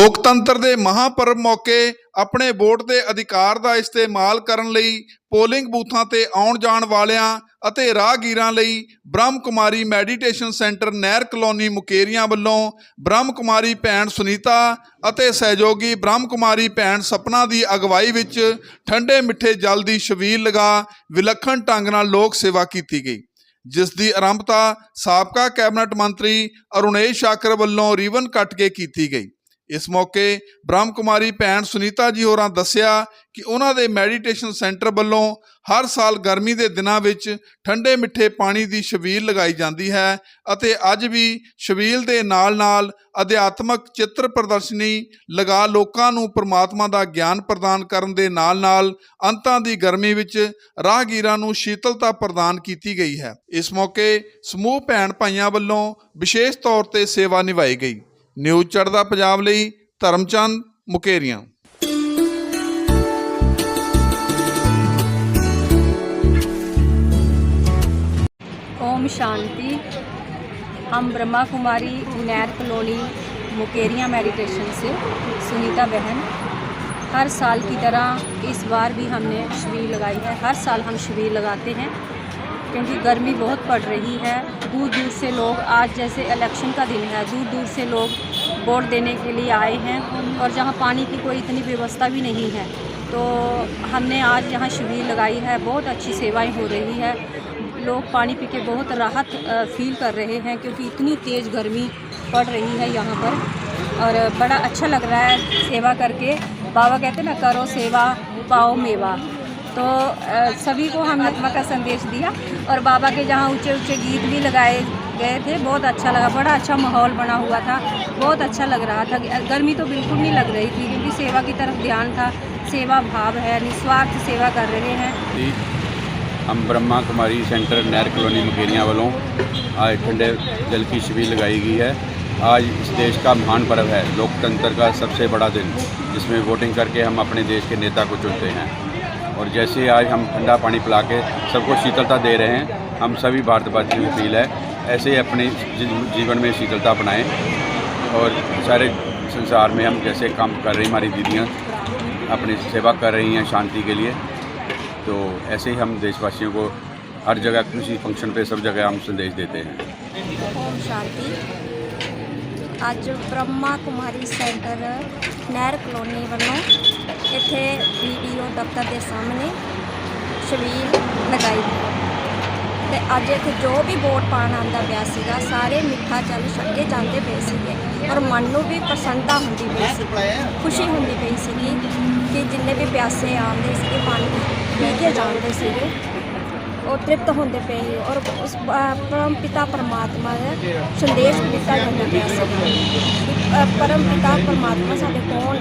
ਲੋਕਤੰਤਰ ਦੇ ਮਹਾਪਰਵ ਮੌਕੇ ਆਪਣੇ ਵੋਟ ਦੇ ਅਧਿਕਾਰ ਦਾ ਇਸਤੇਮਾਲ ਕਰਨ ਲਈ ਪੋਲਿੰਗ ਬੂਥਾਂ ਤੇ ਆਉਣ ਜਾਣ ਵਾਲਿਆਂ ਅਤੇ ਰਾਹਗੀਰਾਂ ਲਈ ਬ੍ਰਹਮ ਕੁਮਾਰੀ ਮੈਡੀਟੇਸ਼ਨ ਸੈਂਟਰ ਨਹਿਰ ਕਲੋਨੀ ਮੁਕੇਰੀਆਂ ਵੱਲੋਂ ਬ੍ਰਹਮ ਕੁਮਾਰੀ ਭੈਣ ਸੁਨੀਤਾ ਅਤੇ ਸਹਿਯੋਗੀ ਬ੍ਰਹਮ ਕੁਮਾਰੀ ਭੈਣ ਸਪਨਾ ਦੀ ਅਗਵਾਈ ਵਿੱਚ ਠੰਡੇ ਮਿੱਠੇ ਜਲ ਦੀ ਛਬੀਲ ਲਗਾ ਵਿਲੱਖਣ ਢੰਗ ਨਾਲ ਲੋਕ ਸੇਵਾ ਕੀਤੀ ਗਈ। ਜਿਸ ਦੀ ਆਰੰਭਤਾ ਸਾਬਕਾ ਕੈਬਨਿਟ ਮੰਤਰੀ ਅਰੁਣੇਸ਼ ਸ਼ਾਕਰ ਵੱਲੋਂ ਰੀਵਨ ਕੱਟ ਕੇ ਕੀਤੀ ਗਈ। ਇਸ ਮੌਕੇ ਬ੍ਰਹਮ ਕੁਮਾਰੀ ਭੈਣ ਸੁਨੀਤਾ ਜੀ ਹੋਰਾਂ ਦੱਸਿਆ ਕਿ ਉਹਨਾਂ ਦੇ ਮੈਡੀਟੇਸ਼ਨ ਸੈਂਟਰ ਵੱਲੋਂ ਹਰ ਸਾਲ ਗਰਮੀ ਦੇ ਦਿਨਾਂ ਵਿੱਚ ਠੰਡੇ ਮਿੱਠੇ ਪਾਣੀ ਦੀ ਛਬੀਲ ਲਗਾਈ ਜਾਂਦੀ ਹੈ ਅਤੇ ਅੱਜ ਵੀ ਛਬੀਲ ਦੇ ਨਾਲ-ਨਾਲ ਅਧਿਆਤਮਕ ਚਿੱਤਰ ਪ੍ਰਦਰਸ਼ਨੀ ਲਗਾ ਲੋਕਾਂ ਨੂੰ ਪਰਮਾਤਮਾ ਦਾ ਗਿਆਨ ਪ੍ਰਦਾਨ ਕਰਨ ਦੇ ਨਾਲ-ਨਾਲ ਅੰਤਾਂ ਦੀ ਗਰਮੀ ਵਿੱਚ ਰਾਹਗੀਰਾਂ ਨੂੰ ਸ਼ੀਤਲਤਾ ਪ੍ਰਦਾਨ ਕੀਤੀ ਗਈ ਹੈ। ਇਸ ਮੌਕੇ ਸਮੂਹ ਭੈਣ ਭਾਈਆਂ ਵੱਲੋਂ ਵਿਸ਼ੇਸ਼ ਤੌਰ ਤੇ ਸੇਵਾ ਨਿਭਾਈ ਗਈ। ਨਿਊਜ਼ ਚੜ੍ਹਦਾ ਪੰਜਾਬ ਲਈ ਧਰਮਚੰਦ ਮੁਕੇਰੀਆਂ ओम शांति हम ब्रह्मा कुमारी नैर कॉलोनी मुकेरिया मेडिटेशन से सुनीता बहन हर साल की तरह इस बार भी हमने शिविर लगाई है हर साल हम शिविर लगाते हैं क्योंकि गर्मी बहुत पड़ रही है दूर दूर से लोग आज जैसे इलेक्शन का दिन है दूर दूर से लोग वोट देने के लिए आए हैं और जहाँ पानी की कोई इतनी व्यवस्था भी नहीं है। तो हमने आज यहाँ शिविर लगाई है, बहुत अच्छी सेवाएँ हो रही है। लोग पानी पी के बहुत राहत फील कर रहे हैं क्योंकि इतनी तेज़ गर्मी पड़ रही है यहाँ पर। और बड़ा अच्छा लग रहा है सेवा करके। बाबा कहते हैं ना, करो सेवा, पाओ मेवा। तो सभी को हम आत्मा का संदेश दिया और बाबा के जहाँ ऊँचे ऊँचे गीत भी लगाए गए थे, बहुत अच्छा लगा, बड़ा अच्छा माहौल बना हुआ था, बहुत अच्छा लग रहा था। गर्मी तो बिल्कुल नहीं लग रही थी, क्योंकि सेवा की तरफ़ ध्यान था, सेवा भाव है, निस्वार्थ सेवा कर रहे हैं। हम ब्रह्मा कुमारी सेंटर, नहर कॉलोनी मुकेरियाँ वालों, आज ठंडे जल की शिविर लगाई गई है। आज इस देश का महान पर्व है, लोकतंत्र का सबसे बड़ा दिन, जिसमें वोटिंग करके हम अपने देश के नेता को चुनते हैं। और जैसे आज हम ठंडा पानी पिला के सबको शीतलता दे रहे हैं, हम सभी भारतवासियों की अपील है। ऐसे ही अपने जी- जीवन में शीतलता अपनाएं और सारे संसार में हम जैसे काम कर रही हमारी दीदियाँ अपनी सेवा कर रही हैं शांति के लिए तो ऐसे ही हम देशवासियों को हर जगह किसी फंक्शन पे सब जगह हम संदेश देते हैं ਓਮ ਸ਼ਾਂਤੀ ਅੱਜ ਬ੍ਰਹਮਾ ਕੁਮਾਰੀ ਸੈਂਟਰ ਨਹਿਰ ਕਲੋਨੀ ਵੱਲੋਂ ਇੱਥੇ ਵੀਡੀਓ ਦਫ਼ਤਰ ਦੇ ਸਾਹਮਣੇ ਛਬੀਲ ਲਗਾਈ ਤੇ ਅੱਜ ਇੱਥੇ ਜੋ ਵੀ ਵੋਟ ਪਾਣ ਆਉਂਦਾ ਪਿਆ ਸੀਗਾ ਸਾਰੇ ਮਿੱਠਾ ਚੱਲ ਛੱਕੇ ਜਾਂਦੇ ਪਏ ਸੀਗੇ। ਔਰ ਮਨ ਨੂੰ ਵੀ ਪ੍ਰਸੰਨਤਾ ਹੁੰਦੀ ਪਈ ਸੀ ਖੁਸ਼ੀ ਹੁੰਦੀ ਪਈ ਸੀਗੀ ਕਿ ਜਿੰਨੇ ਵੀ ਪਿਆਸੇ ਆਉਂਦੇ ਸੀਗੇ ਪਾਣੀ ਪੀ ਕੇ ਜਾਂਦੇ ਸੀਗੇ। ਉਹ ਤ੍ਰਿਪਤ ਹੁੰਦੇ ਪਏ ਸੀ ਔਰ ਉਸ ਪਰਮ ਪਿਤਾ ਪਰਮਾਤਮਾ ਦਾ ਸੰਦੇਸ਼ ਦਿੱਤਾ ਜਾਂਦਾ ਪਿਆ ਸੀ। ਪਰਮ ਪਿਤਾ ਪਰਮਾਤਮਾ ਸਾਡੇ ਕੌਣ ਹੈ